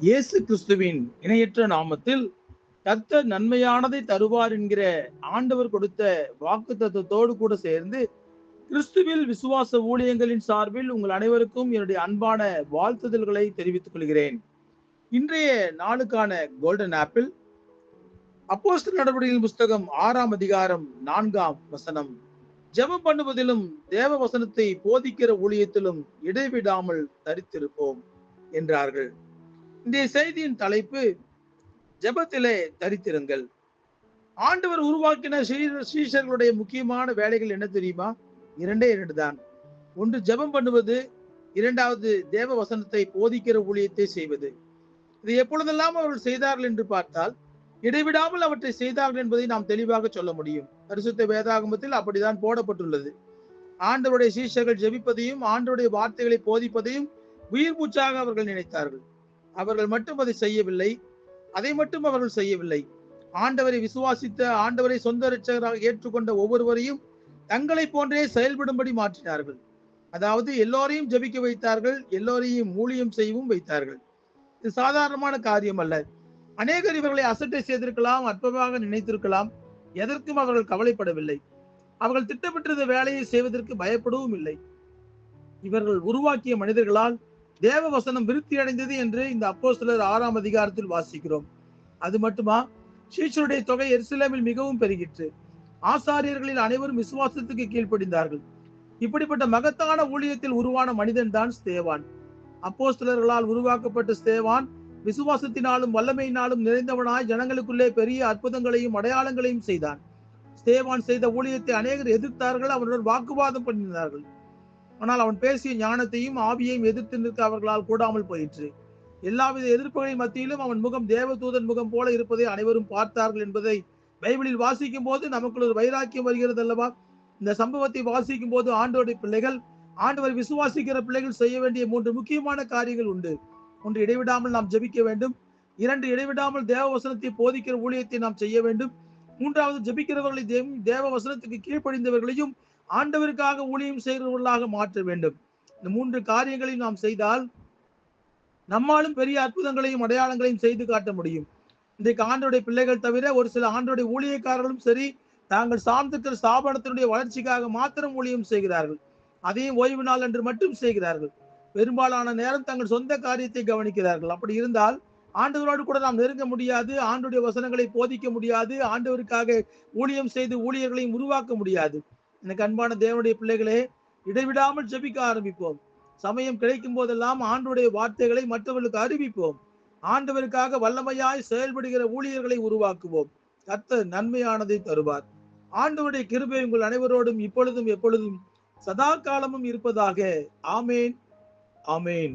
இயேசு கிறிஸ்துவின் இணையற்ற நாமத்தில் கர்த்தர் நன்மையானதை தருவார் என்கிற ஆண்டவர் கொடுத்த வாக்கு தத்துவத்தோடு கூட சேர்ந்து கிறிஸ்துவில் விசுவாச ஊழியங்களின் சார்பில் உங்கள் அனைவருக்கும் என்னுடைய அன்பான வாழ்த்துதல்களை தெரிவித்துக் கொள்கிறேன். இன்றைய நாளுக்கான கோல்டன் ஆப்பிள் அப்போஸ்தலர் நடவடிக்கையின் புஸ்தகம் ஆறாம் அதிகாரம் நான்காம் வசனம். ஜெபம் பண்ணுவதிலும் தேவ வசனத்தை போதிக்கிற ஊழியத்திலும் இடைவிடாமல் தரித்திருப்போம் என்றார்கள். இன்றைய செய்தியின் தலைப்பு ஜெபத்திலே தரித்திருங்கள். ஆண்டவர் உருவாக்கின ஸ்ரீ- ஸ்ரீஷர்களுடைய முக்கியமான வேலைகள் என்ன தெரியுமா? இரண்டே இரண்டு தான். ஒன்று ஜெபம் பண்ணுவது. இரண்டாவது தேவ வசனத்தை போதிக்கிற ஊழியத்தை செய்வது. இது எப்பொழுதெல்லாம் அவர்கள் செய்தார்கள் என்று பார்த்தால் இடைவிடாமல் அவற்றை செய்தார்கள் என்பதை நாம் தெளிவாக சொல்ல முடியும். பரிசுத்த வேதாகமத்தில் அப்படிதான் போடப்பட்டுள்ளது. ஆண்டவருடைய சீஷர்கள் ஜெபிப்பதையும் ஆண்டவருடைய வார்த்தைகளை போதிப்பதையும் உயிர் மூச்சாக அவர்கள் நினைத்தார்கள். அவர்கள் மட்டும் அதை செய்யவில்லை. அதை மட்டும் அவர்கள் செய்யவில்லை. ஆண்டவரை விசுவாசித்த ஆண்டவரை சொந்த ரட்சகராக ஏற்றுக்கொண்ட ஒவ்வொருவரையும் தங்களை போன்றே செயல்படும்படி மாற்றினார்கள். அதாவது எல்லோரையும் ஜெபிக்க வைத்தார்கள் எல்லோரையும் ஊழியம் செய்யவும் வைத்தார்கள். இது சாதாரணமான காரியம் அல்ல. அநேகர் இவர்களை அசட்டை செய்திருக்கலாம் அற்பமாக நினைத்திருக்கலாம். எதற்கும் அவர்கள் கவலைப்படவில்லை. அவர்கள் திட்டமிட்டிருந்த வேலையை செய்வதற்கு பயப்படவும் இல்லை. இவர்கள் உருவாக்கிய மனிதர்களால் தேவ வசனம் விருத்தி அடைந்தது என்று இந்த அப்போஸ்தலர் ஆறாம் அதிகாரத்தில் வாசிக்கிறோம். அது மட்டுமா? சீஷருடைய தொகை எருசலேமில் மிகவும் பெருகிற்று. ஆசாரியர்களில் அனைவரும் விசுவாசத்துக்கு கீழ்ப்படிந்தார்கள். இப்படிப்பட்ட மகத்தான ஊழியத்தில் உருவான மனிதன் தான் ஸ்தேவான். அப்போஸ்தலர்களால் உருவாக்கப்பட்ட ஸ்தேவான் விசுவாசத்தினாலும் வல்லமையினாலும் நிறைந்தவனாய் ஜனங்களுக்குள்ளே பெரிய அற்புதங்களையும் அடையாளங்களையும் செய்தான். ஸ்தேவான் செய்த ஊழியத்தை அநேகர் எதிர்த்தார்கள் அவனுடன் வாக்குவாதம் பண்ணினார்கள். ஆனால் அவன் பேசிய ஞானத்தையும் ஆவியையும் எதிர்த்து நிற்க அவர்களால் கூடாமல் போயிற்று. எல்லாவித எதிர்ப்புகளின் மத்தியிலும் அவன் முகம் தேவதூதன் முகம் போல இருப்பதை அனைவரும் பார்த்தார்கள் என்பதை பைபிளில் வாசிக்கும் போது நமக்குள்ள ஒரு வைராக்கியம் வருகிறது அல்லவா? இந்த சம்பவத்தை வாசிக்கும் போது ஆண்டோடைய பிள்ளைகள் ஆண்டவர் விசுவாசிக்கிற பிள்ளைகள் செய்ய வேண்டிய மூன்று முக்கியமான காரியங்கள் உண்டு. ஒன்று இடைவிடாமல் நாம் ஜெபிக்க வேண்டும். இரண்டு இடைவிடாமல் தேவ வசனத்தை போதிக்கிற ஊழியத்தை நாம் செய்ய வேண்டும். மூன்றாவது ஜபிக்கிறவர்களை தேவ- தேவ வசனத்துக்கு கீழ்ப்படிந்தவர்களையும் ஆண்டவருக்காக ஊழியம் செய்கிறவர்களாக மாற்ற வேண்டும். இந்த மூன்று காரியங்களையும் நாம் செய்தால் நம்மாலும் பெரிய அற்புதங்களையும் அடையாளங்களையும் செய்து காட்ட முடியும். இன்றைக்கு ஆண்டோடைய பிள்ளைகள் தவிர ஒரு சில ஆண்டோடைய ஊழியக்காரர்களும் சரி தாங்கள் சார்ந்திருக்கிற ஸ்தாபனத்தினுடைய வளர்ச்சிக்காக மாத்திரம் ஊழியம் செய்கிறார்கள். அதையும் ஓய்வு நாள் என்று மட்டும் செய்கிறார்கள். பெரும்பாலான நேரம் தங்கள் சொந்த காரியத்தை கவனிக்கிறார்கள். அப்படி இருந்தால் ஆண்டவரோடு கூட நாம் நெருங்க முடியாது ஆண்டுடைய வசனங்களை போதிக்க முடியாது ஆண்டவருக்காக ஊழியம் செய்து ஊழியர்களையும் உருவாக்க முடியாது. எனக்கு அன்பான தேவனுடைய பிள்ளைகளே இடைவிடாமல் ஜெபிக்க ஆரம்பிப்போம். சமயம் கிடைக்கும் போதெல்லாம் ஆண்டுடைய வார்த்தைகளை மற்றவர்களுக்கு அறிவிப்போம். ஆண்டவருக்காக வல்லமையாய் செயல்படுகிற ஊழியர்களை உருவாக்குவோம். கத்த நன்மையானதை தருவார். ஆண்டவருடைய கிருபை உங்கள் அனைவரோடும் இப்பொழுதும் எப்பொழுதும் சதா காலமும் இருப்பதாக. ஆமேன். ஆமேன்.